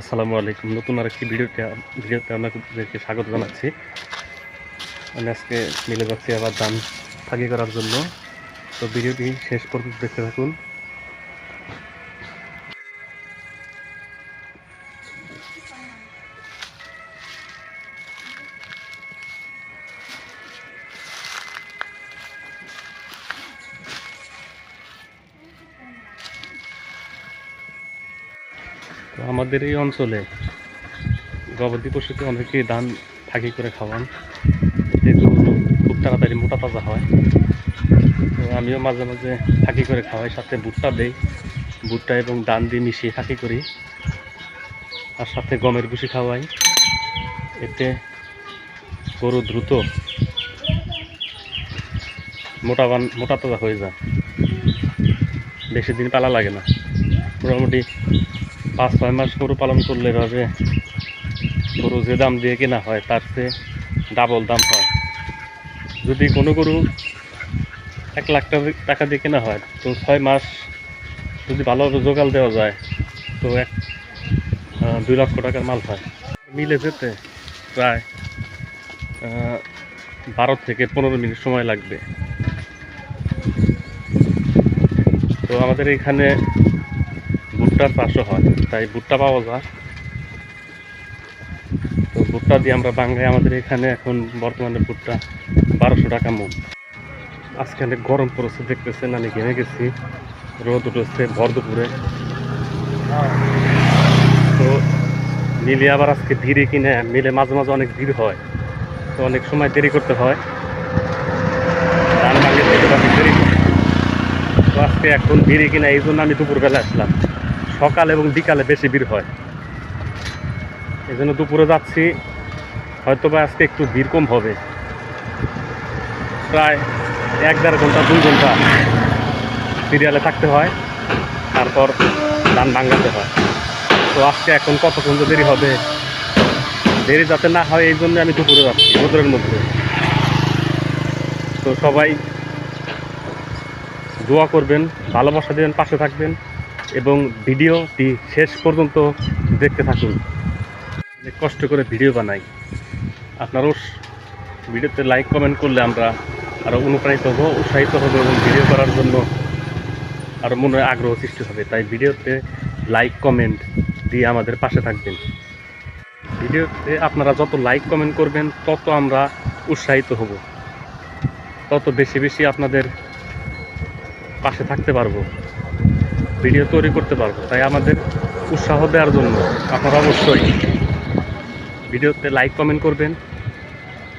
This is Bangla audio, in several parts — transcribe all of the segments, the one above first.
আসসালামু আলাইকুম। নতুন আরেকটি ভিডিওতে ভিডিওতে আপনাদেরকে স্বাগত জানাচ্ছি। আমি আজকে মিলে যাচ্ছি আবার দাম ফাঁকি করার জন্য। তো ভিডিওটি শেষ পর্যন্ত দেখতে থাকুন। তো আমাদের এই অঞ্চলে গবাদি পশুকে অনেকেই ধান ফাঁকি করে খাওয়ান। গরু খুব তাড়াতাড়ি মোটা তাজা হয়। তো আমিও মাঝে মাঝে ফাঁকি করে খাওয়াই, সাথে ভুট্টা দেই। ভুট্টা এবং ধান দিয়ে মিশিয়ে ফাঁকি করি। আর সাথে গমের ভুসি খাওয়াই। এতে গরু দ্রুত মোটা বান, মোটা তাজা হয়ে যায়। বেশি দিন পালা লাগে না। মোটামুটি পাঁচ, ছয় মাস গরু পালন করলে এভাবে গরু যে দাম দিয়ে কেনা হয়, তার চেয়ে ডাবল দাম হয়। যদি কোনো গরু এক লাখ টাকা দিয়ে কেনা হয়, তো ছয় মাস যদি ভালোভাবে জোগাল দেওয়া যায়, তো এক দুই লক্ষ টাকার মাল হয়। মিলে যেতে প্রায় বারো থেকে পনেরো মিনিট সময় লাগবে। তো আমাদের এখানে ভুট্টার চাষও হয়, তাই ভুট্টা পাওয়া যায়। তো ভুট্টা দিয়ে আমরা বাংলায় আমাদের এখানে এখন বর্তমানে ভুট্টা বারোশো টাকা মুখ আজকে অনেক গরম পড়েছে, দেখতেছেন, আমি ঘেমে গেছি। রোদ উঠেছে ভর দুপুরে। তো মিলে আবার আজকে ধীরে কিনে মিলে মাঝে মাঝে অনেক ভিড় হয়। তো অনেক সময় দেরি করতে হয়। তো আজকে এখন ভিড়ে কিনা, এই জন্য আমি দুপুরবেলা আসলাম। সকাল এবং বিকালে বেশি ভিড় হয়। এই জন্য দুপুরে যাচ্ছি। হয়তো বা আজকে একটু ভিড় কম হবে। প্রায় এক দেড় ঘণ্টা, দুই ঘণ্টা সিরিয়ালে থাকতে হয়। তারপর ধান ভাঙাতে হয়। তো আজকে এখন কতক্ষণ যে দেরি হবে, দেরি যাতে না হয়, এই জন্য আমি দুপুরে যাচ্ছি, রোদ্রের মধ্যে। তো সবাই দোয়া করবেন, ভালোবাসা দেবেন, পাশে থাকবেন। এবং ভিডিওটি শেষ পর্যন্ত দেখতে থাকুন। অনেক কষ্ট করে ভিডিও বানাই। আপনারাও ভিডিওতে লাইক, কমেন্ট করলে আমরা আরও অনুপ্রাণিত হব, উৎসাহিত হব এবং ভিডিও করার জন্য আরও মনে আগ্রহ সৃষ্টি হবে। তাই ভিডিওতে লাইক, কমেন্ট দিয়ে আমাদের পাশে থাকবেন। ভিডিওতে আপনারা যত লাইক, কমেন্ট করবেন, তত আমরা উৎসাহিত হব। তত বেশি বেশি আপনাদের পাশে থাকতে পারব। ভিডিও তৈরি করতে পারব, তাই আমাদের উৎসাহ দেওয়ার জন্য আপনারা অবশ্যই ভিডিওতে লাইক কমেন্ট করবেন।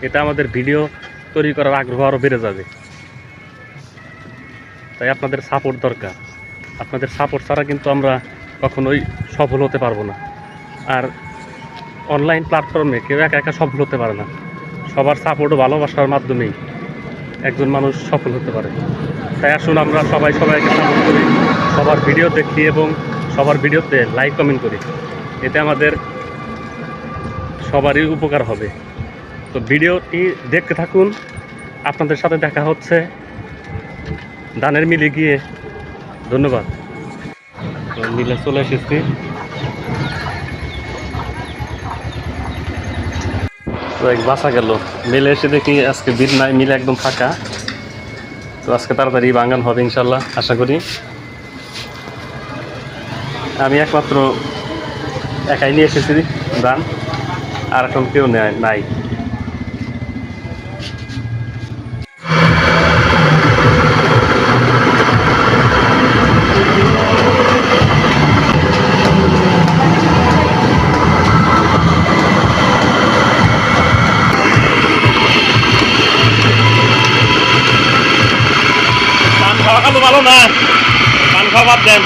এটা আমাদের ভিডিও তৈরি করার আগ্রহ আরও বেড়ে যাবে। তাই আপনাদের সাপোর্ট দরকার। আপনাদের সাপোর্ট ছাড়া কিন্তু আমরা কখনোই সফল হতে পারব না। আর অনলাইন প্ল্যাটফর্মে কেউ একা একা সফল হতে পারে না। সবার সাপোর্ট ও ভালোবাসার মাধ্যমেই। একজন মানুষ সফল হতে পারে। তাই আসুন আমরা সবাই সবাইকে সাপোর্ট করি, সবার ভিডিও দেখি এবং সবার ভিডিওতে লাইক, কমেন্ট করি। এতে আমাদের সবারই উপকার হবে। তো ভিডিওটি দেখতে থাকুন। আপনাদের সাথে দেখা হচ্ছে। দানের মিলে গিয়ে। ধন্যবাদ। মিলে চলে এসেছি তো এক বাসা গেল। মেলে এসে দেখি আজকে বিল নাই, মিলে একদম ফাঁকা। তো আজকে তাড়াতাড়ি বাঙ্গান হবে ইনশাল্লাহ আশা করি। আমি একমাত্র একাই নিয়ে এসেছি দান আর এখন কেউ নেয় নাই। ভালো না। পান খাওয়া বাদ দেন।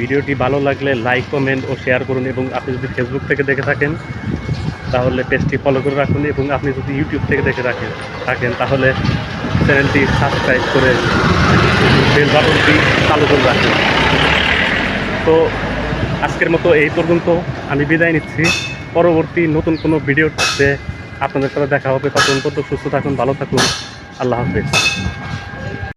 ভিডিওটি ভালো লাগলে লাইক, কমেন্ট ও শেয়ার করুন এবং আপনি যদি ফেসবুক থেকে দেখে থাকেন, তাহলে পেজটি ফলো করে রাখুন এবং আপনি যদি ইউটিউব থেকে দেখে রাখেন থাকেন, তাহলে চ্যানেলটি সাবস্ক্রাইব করে বেল বাটনটি চালু করে রাখুন। তো আজকের মতো এই পর্যন্ত আমি বিদায় নিচ্ছি। পরবর্তী নতুন কোনো ভিডিওতে আপনাদের সাথে দেখা হবে। তখন পর্যন্ত সুস্থ থাকুন, ভালো থাকুন। আল্লাহ হাফেজ।